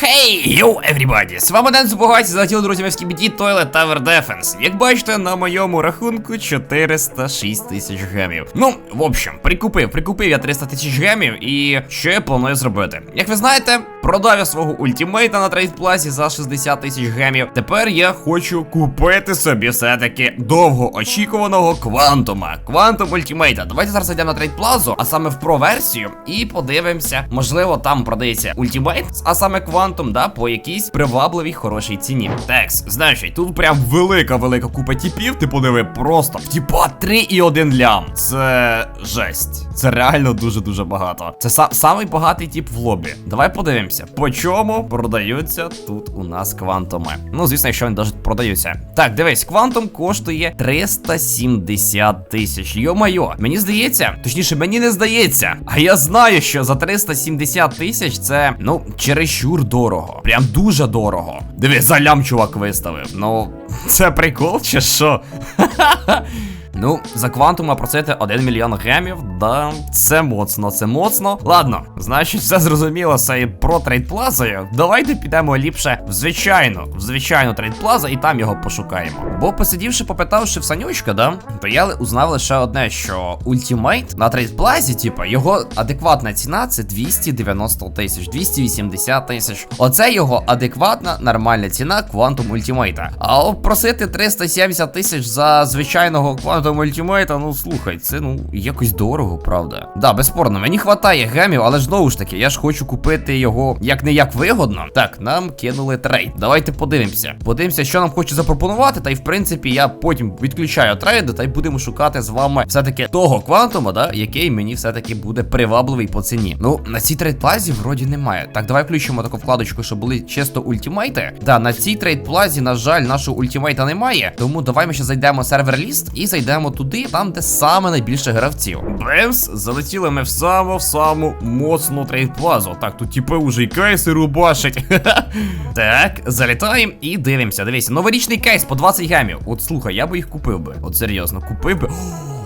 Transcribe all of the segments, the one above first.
Хей, йоу, everybody! З вами Ден Зубогаті, залетіли друзі в Скібіді Toilet Tower Defense. Як бачите, на моєму рахунку 406 тисяч гемів. Ну, в общем, прикупив, прикупив я 300 тисяч гемів і що я планую зробити? Як ви знаєте, продав я свого ультимейта на трейдплазі за 60 тисяч гемів. Тепер я хочу купити собі все-таки довгоочікуваного квантума. Квантум ультимейта. Давайте зараз зайдемо на трейдплазу, а саме в про-версію, і подивимося. Можливо, там продається ультимейт, а саме квантум, да, по якійсь привабливій хорошій ціні. Текс, значить, тут прям велика-велика купа тіпів, ти подиви, просто в тіпа 3,1 лям. Це жесть. Це реально дуже-дуже багато. Це са самий багатий тип в лобі. Давай подивимося, по чому продаються тут у нас квантуми. Ну, звісно, якщо він навіть продаються. Так, дивись, квантум коштує 370 тисяч. Йо-майо, мені здається, точніше, мені не здається. А я знаю, що за 370 тисяч це, ну, чересчур дорого. Прям дуже дорого. Диви, за лям чувак виставив. Ну, це прикол чи що? Ну, за квантума просити 1 мільйон гемів, да, це моцно, це моцно. Ладно, значить, все зрозуміло з про трейдплазою. Давайте підемо ліпше в звичайну, в звичайну трейдплазу і там його пошукаємо. Бо посидівши, попитавши в санючка, да, то я узнав лише одне, що ультимейт на трейдплазі, типа, його адекватна ціна це 290 тисяч, 280 тисяч. Оце його адекватна нормальна ціна квантум ультимейта. А просити 370 тисяч за звичайного квантум ультимейта, ну слухай, це ну якось дорого, правда. Да, безспорно, мені хватає гемів, але ж знову ж таки, я ж хочу купити його як не як вигодно. Так, нам кинули трейд. Давайте подивимося. Подивимося, що нам хоче запропонувати. Та й в принципі я потім відключаю трейди, та й будемо шукати з вами все-таки того квантума, да, який мені все-таки буде привабливий по ціні. Ну, на цій трейдплазі вроді немає. Так, давай включимо таку вкладочку, щоб були чисто ультимейти. Да, на цій трейдплазі, на жаль, нашого ультимейта немає. Тому давай ми ще зайдемо сервер ліст і зайдемо туди, там, де саме найбільше гравців. Бемс, залетіли ми в саму в саму моцну трейдплазу. Так, тут типи уже і кейси рубашить. так, залітаємо і дивимося. Дивіться, новорічний кейс по 20 гемів. От слухай, я би їх купив би. От серйозно, купив би.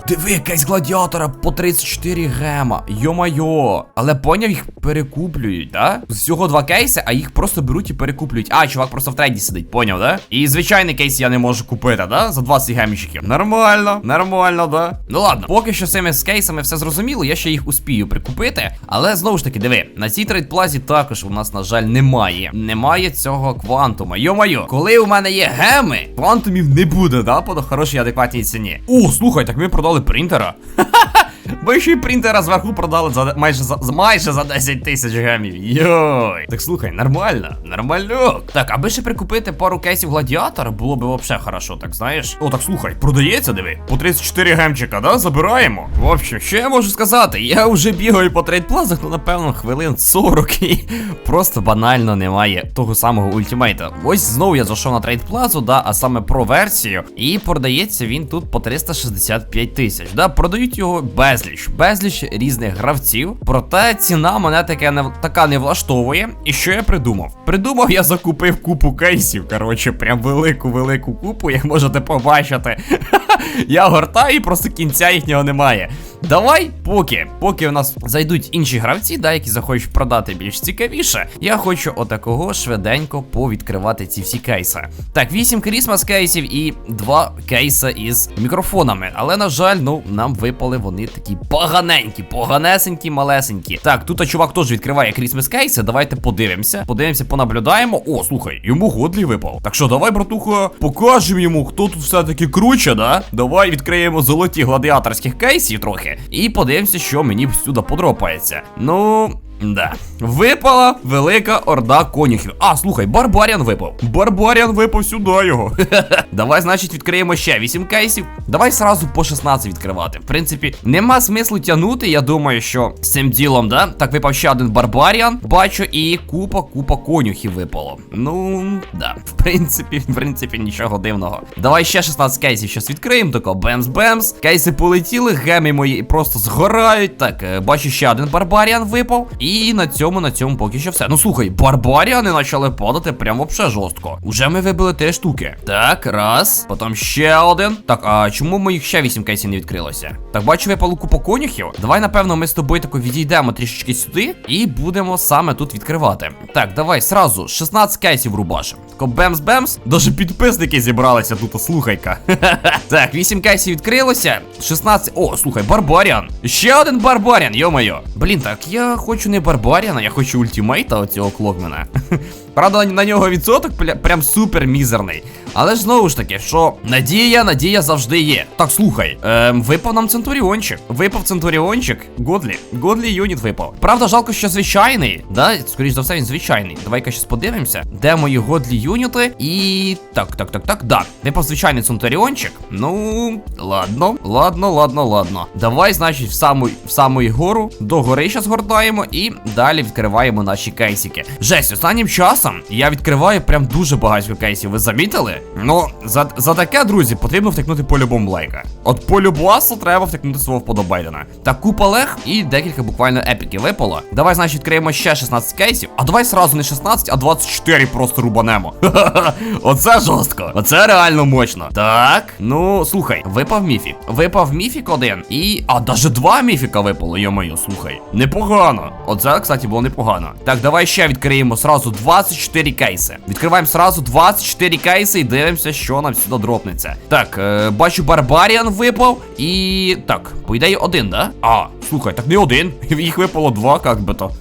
Диви, кейс гладіатора по 34 гема. Йо-майо. Але поняв, їх перекуплюють, да? Всього два кейси, а їх просто беруть і перекуплюють. А, чувак просто в трейді сидить, поняв, да? І звичайний кейс я не можу купити, да? За 20 гемчиків. Нормально, нормально, да? Ну ладно, поки що з цими з кейсами все зрозуміло, я ще їх успію прикупити. Але знову ж таки, диви, на цій трейдплазі також у нас, на жаль, немає. Немає цього квантума. Йо-майо, коли у мене є геми, квантумів не буде, да? По хорошій адекватній ціні. О, слухай, так ми продали принтера. Бо ще й принтера зверху продали за майже за майже за 10 тисяч гемів. Йой. Так слухай, нормально, нормально. Так, аби ще прикупити пару кейсів гладіатора, було б вообще хорошо, так знаєш. О, так слухай, продається, диви. По 34 гемчика, да? Забираємо. В общем, що я можу сказати? Я вже бігаю по трейдплазах, ну напевно, хвилин 40 і просто банально немає того самого ультимейта. Ось знову я зайшов на трейдплазу, да, а саме про версію. І продається він тут по 365 тисяч. Да, продають його безліч, безліч різних гравців. Проте ціна мене таке не така не влаштовує. І що я придумав? Придумав, я закупив купу кейсів. Коротше, прям велику-велику купу, як можете побачити. Я гортаю і просто кінця їхнього немає. Давай, поки, поки у нас зайдуть інші гравці, да, які захочуть продати більш цікавіше, я хочу отакого швиденько повідкривати ці всі кейси. Так, 8 крісмас кейсів і 2 кейси із мікрофонами. Але, на жаль, ну, нам випали вони такі поганенькі, поганесенькі, малесенькі. Так, тут чувак теж відкриває крісмас кейси. Давайте подивимося. Подивимося, понаблюдаємо. О, слухай, йому годлі випав. Так що, давай, братуха, покажемо йому, хто тут все-таки круче, да? Давай відкриємо золоті гладіаторських кейсів трохи. І подивимося, що мені сюди подропається. Ну. Да. Випала велика орда конюхів. А, слухай, Барбаріан випав. Барбаріан випав сюди його. Давай, значить, відкриємо ще 8 кейсів. Давай сразу по 16 відкривати. В принципі, нема смислу тягнути. Я думаю, що з цим ділом, да? Так, випав ще один Барбаріан. Бачу, і купа, купа конюхів випало. Ну, да. В принципі, в принципі, нічого дивного. Давай ще 16 кейсів щось відкриємо. Тако бемс-бемс. Кейси полетіли, геми мої просто згорають. Так, е, бачу, ще один Барбаріан випав. І І на цьому, на цьому поки що все. Ну слухай, барбаріани почали падати прям вообще жорстко. Уже ми вибили три штуки. Так, раз, потім ще один. Так, а чому моїх ще вісім кейсів не відкрилося? Так, бачу, я палуку по конюхів. Давай, напевно, ми з тобою тако відійдемо трішечки сюди і будемо саме тут відкривати. Так, давай, сразу 16 кейсів рубашим. Тако бемс-бемс. Даже підписники зібралися тут, слухайка. так, 8 кейсів відкрилося. 16. О, слухай, барбаріан. Ще один барбаріан, йо-моє. Блін, так я хочу не барбаріана, я хочу ультимейта оцього клокмена. Правда, на нього відсоток прям супер мізерний. Але ж знову ж таки, що надія, надія завжди є. Так, слухай, ем, випав нам центуріончик. Випав центуріончик. Годлі. Годлі юніт випав. Правда, жалко, що звичайний. Да, скоріш за все, він звичайний. Давай-ка щас подивимося. Де мої годлі юніти? І. Так, так, так, так. Да. Випав звичайний центуріончик. Ну, ладно, ладно, ладно, ладно. Давай, значить, в саму, в саму гору до гори щас гортаємо і далі відкриваємо наші кейсики. Жесть, останнім часом я відкриваю прям дуже багато кейсів. Ви замітили? Ну, за, за таке, друзі, потрібно втикнути по-любому лайка. От по любасу треба втикнути свого вподобайдена. Так, купа лег і декілька буквально епіків випало. Давай, значить, відкриємо ще 16 кейсів. А давай сразу не 16, а 24 просто рубанемо. Оце жорстко. Оце реально мощно. Так, ну слухай, випав міфік. Випав міфік один. І. А, даже два міфіка випало, йо-моє, слухай. Непогано. Оце, кстати, було непогано. Так, давай ще відкриємо сразу 24 кейси. Відкриваємо сразу 24 кейси і дивимося, що нам сюди дропнеться. Так, е, бачу, Барбаріан випав. І. Так, по ідеї один, да? А, слухай, так не один. Їх випало два, як би то.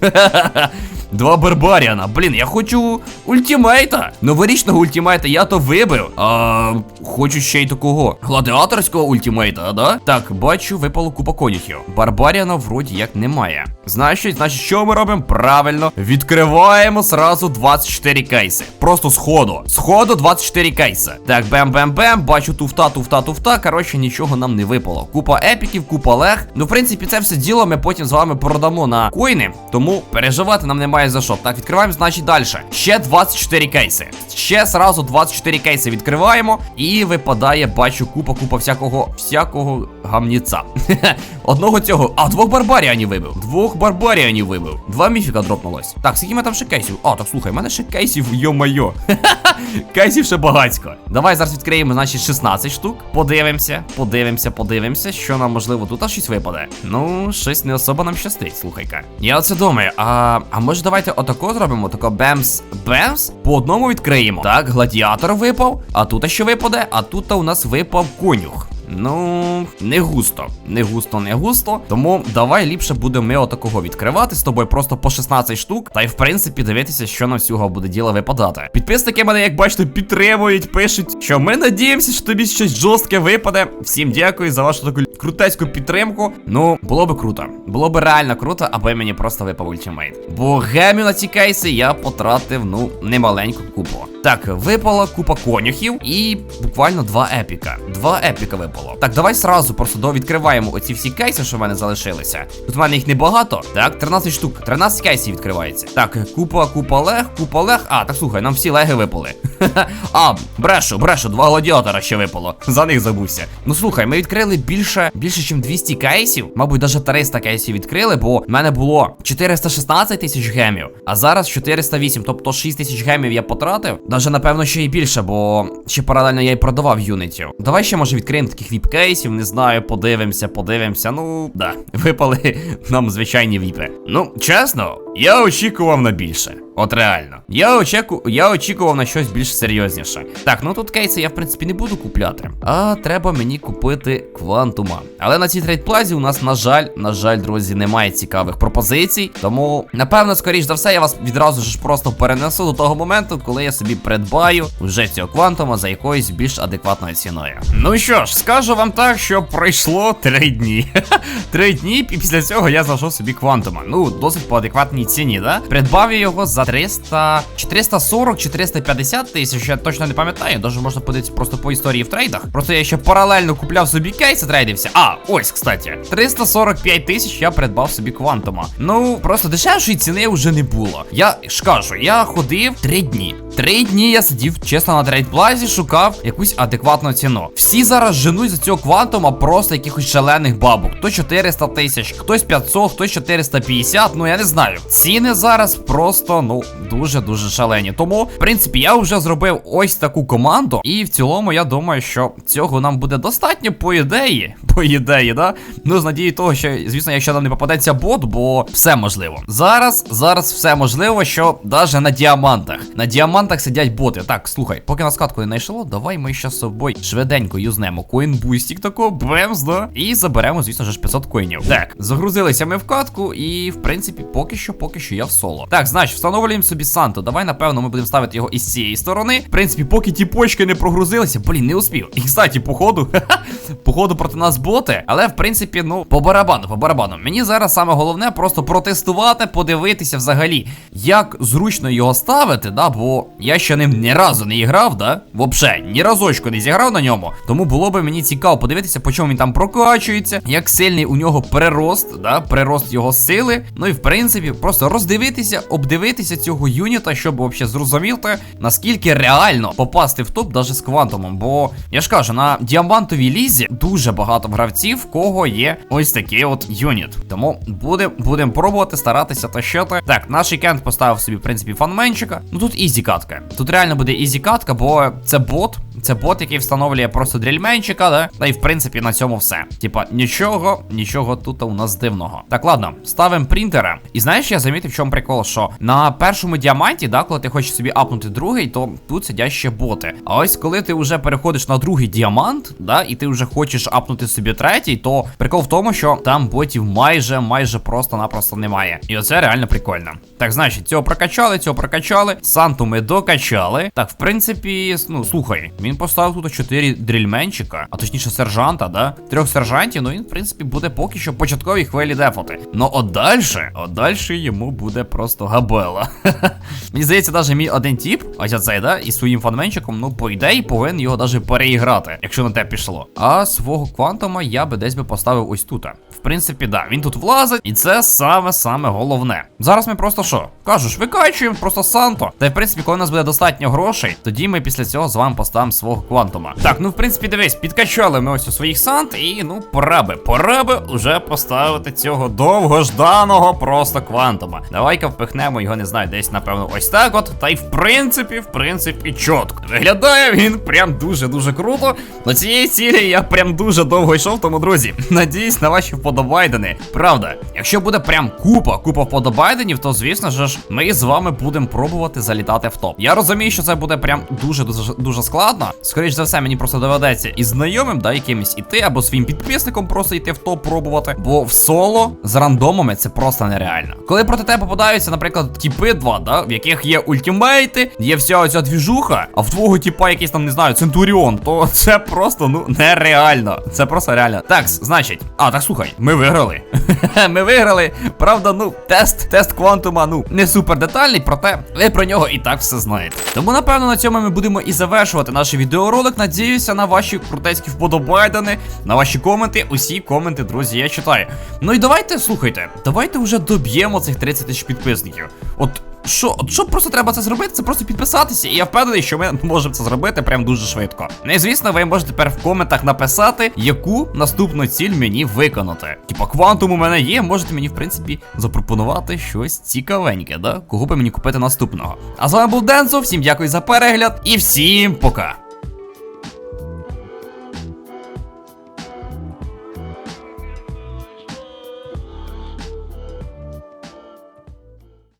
Два Барбаріана. Блін, я хочу ультимейта. Новорічного ультимейта я то вибив. А хочу ще й такого гладіаторського ультимейта, да? Так, бачу, випало купа конюхів. Барбаріана вроді як немає. Значить, значить, що ми робимо? Правильно, відкриваємо сразу 24 кейси. Просто сходу. Сходу 24 кейси. Так, бем-бем-бем. Бачу туфта, туфта, туфта. Коротше, нічого нам не випало. Купа епіків, купа лег. Ну, в принципі, це все діло ми потім з вами продамо на коїни. Тому переживати нам немає за що. Так, відкриваємо, значить, далі. Ще 24 кейси. Ще сразу 24 кейси відкриваємо. І випадає, бачу, купа, купа всякого, всякого гамніця. Одного цього. А, двох барбаріанів вибив. Двох барбаріанів вибив. Два міфіка дропнулось. Так, скільки ми там ще кейсів? А, так слухай, в мене ще кейсів, йо-майо. Кейсів ще багацько. Давай зараз відкриємо, значить, 16 штук. Подивимося, подивимося, подивимося, що нам можливо тут щось випаде. Ну, щось не особо нам щастить, слухай-ка. Я оце думаю, а, а може давайте отако зробимо? Тако бемс, бемс, по одному відкриємо. Так, гладіатор випав, а тут що випаде, а тут у нас випав конюх. Ну, не густо, не густо, не густо. Тому давай ліпше будемо ми отакого відкривати з тобою просто по 16 штук. Та й в принципі дивитися, що нам всього буде діло випадати. Підписники мене, як бачите, підтримують, пишуть, що ми надіємося, що тобі щось жорстке випаде. Всім дякую за вашу таку крутецьку підтримку. Ну, було би круто. Було би реально круто, аби мені просто випав ультимейт. Бо гемів на ці кейси я потратив, ну, немаленьку купу. Так, випала купа конюхів і буквально два епіка. Два епіка випало. Так, давай сразу просто довідкриваємо оці всі кейси, що в мене залишилися. Тут в мене їх небагато. Так, 13 штук. 13 кейсів відкривається. Так, купа, купа лег, купа лег. А, так слухай, нам всі леги випали. а, брешу, брешу, два гладіатора ще випало. За них забувся. Ну слухай, ми відкрили більше, більше, ніж 200 кейсів. Мабуть, навіть 300 кейсів відкрили, бо в мене було 416 тисяч гемів, а зараз 408. Тобто 6 тисяч гемів я потратив. Даже напевно ще й більше, бо ще паралельно я й продавав юнітів. Давай ще може відкриємо таких віп-кейсів, не знаю, подивимося, подивимося. Ну, да, випали нам звичайні віпи. Ну, чесно, я очікував на більше. От реально. Я очеку... я очікував на щось більш серйозніше. Так, ну тут кейси я в принципі не буду купляти. А треба мені купити квантума. Але на цій трейдплазі у нас, на жаль, на жаль, друзі, немає цікавих пропозицій. Тому, напевно, скоріш за все, я вас відразу ж просто перенесу до того моменту, коли я собі придбаю вже цього квантума за якоюсь більш адекватною ціною. Ну що ж, скажу вам так, що пройшло три дні. Три дні, і після цього я знайшов собі квантума. Ну, досить по адекватній ціні, да? Придбав я його за 300, 440 чи 350 тисяч, я точно не пам'ятаю. Даже можна подивитися просто по історії в трейдах. Просто я ще паралельно купляв собі кейси, трейдився. А, ось, кстати, 345 тисяч я придбав собі квантума. Ну, просто дешевшої ціни вже не було. Я ж кажу, я ходив 3 дні. Три дні я сидів чесно на трейдплазі, шукав якусь адекватну ціну. Всі зараз женуть за цього квантума просто якихось шалених бабок. Хто 400 тисяч, хтось 500, хтось 450, ну я не знаю. Ціни зараз просто ну дуже дуже шалені. Тому, в принципі, я вже зробив ось таку команду, і в цілому я думаю, що цього нам буде достатньо по ідеї. По ідеї, да? Ну, з надією того, що, звісно, якщо нам не попадеться бот, бо все можливо. Зараз, зараз все можливо, що навіть на діамантах. На діамантах сидять боти. Так, слухай, поки нас катку не знайшло, давай ми ще з собою швиденько юзнемо коінбустік такого, бемс, да? І заберемо, звісно ж, 500 коїнів. Так, загрузилися ми в катку, і в принципі, поки що, поки що я в соло. Так, значить, встановлюємо собі Санту. Давай, напевно, ми будемо ставити його із цієї сторони. В принципі, поки ті почки не прогрузилися, блін, не успів. І кстати, походу, походу проти нас боти, але в принципі, ну, по барабану, по барабану. Мені зараз саме головне просто протестувати, подивитися взагалі, як зручно його ставити, да, бо я ще ним ні разу не грав, да? Вообще, ні разочку не зіграв на ньому. Тому було би мені цікаво подивитися, по чому він там прокачується, як сильний у нього прирост, да, прирост його сили. Ну і в принципі, просто роздивитися, обдивитися цього юніта, щоб взагалі зрозуміти, наскільки реально попасти в топ даже з квантумом. Бо я ж кажу, на діамантовій лізі дуже багато гравців, в кого є ось такий от юніт. Тому будемо будем пробувати старатися тащити. Так, наш кент поставив собі, в принципі, фанменчика. Ну тут ізі катка. Тут реально буде ізі катка, бо це бот. Це бот, який встановлює просто дрільменчика, да? Та й в принципі на цьому все. Типа, нічого, нічого тут у нас дивного. Так, ладно, ставимо принтера. І знаєш, я замітив, в чому прикол, що на першому діаманті, да, коли ти хочеш собі апнути другий, то тут сидять ще боти. А ось коли ти вже переходиш на другий діамант, да, і ти вже хочеш апнути собі третій, то прикол в тому, що там ботів майже, майже просто-напросто немає. І оце реально прикольно. Так, значить, цього прокачали, цього прокачали. Санту ми докачали. Так, в принципі, ну слухай, він поставив тут 4 дрільменчика, а точніше сержанта, да? Трьох сержантів, ну він, в принципі, буде поки що початковій хвилі дефати. Ну от дальше, от дальше йому буде просто габела. Мені здається, навіть мій один тіп, ось оцей, да, із своїм фанменчиком, ну, по ідеї, повинен його навіть переіграти, якщо на те пішло. А свого квантума я би десь би поставив ось тут. Принципі, да, він тут влазить, і це саме-саме головне. Зараз ми просто що? Кажеш, викачуємо просто Санто. Та й в принципі, коли у нас буде достатньо грошей, тоді ми після цього з вами поставимо свого квантума. Так, ну в принципі, дивись, підкачали ми ось у своїх сант, і ну, пора би, пора би уже поставити цього довгожданого просто квантума. Давай-ка впихнемо його, не знаю, десь, напевно, ось так от. Та й в принципі, в принципі, чітко. Виглядає він прям дуже-дуже круто. До цієї цілі я прям дуже довго йшов, тому, друзі, надіюсь на ваші вподобайдени. Правда, якщо буде прям купа, купа вподобайденів, то звісно ж ми з вами будемо пробувати залітати в топ. Я розумію, що це буде прям дуже дуже дуже складно. Скоріше за все, мені просто доведеться із знайомим, да, якимось іти, або своїм підписником просто йти в топ пробувати. Бо в соло з рандомами це просто нереально. Коли проти тебе попадаються, наприклад, тіпи два, да, в яких є ультимейти, є вся оця двіжуха, а в твого тіпа якийсь там, не знаю, Центуріон, то це просто ну нереально. Це просто реально. Так, значить, а так слухай, ми виграли. ми виграли. Правда, ну, тест, тест квантума, ну, не супер детальний, проте ви про нього і так все знаєте. Тому, напевно, на цьому ми будемо і завершувати наш відеоролик. Надіюся на ваші крутецькі вподобайдани, на ваші коменти. Усі коменти, друзі, я читаю. Ну і давайте, слухайте, давайте вже доб'ємо цих 30 тисяч підписників. От. Що, що просто треба це зробити? Це просто підписатися, і я впевнений, що ми можемо це зробити прям дуже швидко. Ну і звісно, ви можете тепер в коментах написати, яку наступну ціль мені виконати. Типа квантум у мене є, можете мені, в принципі, запропонувати щось цікавеньке, да? Кого би мені купити наступного. А з вами був Дензо, всім дякую за перегляд і всім пока.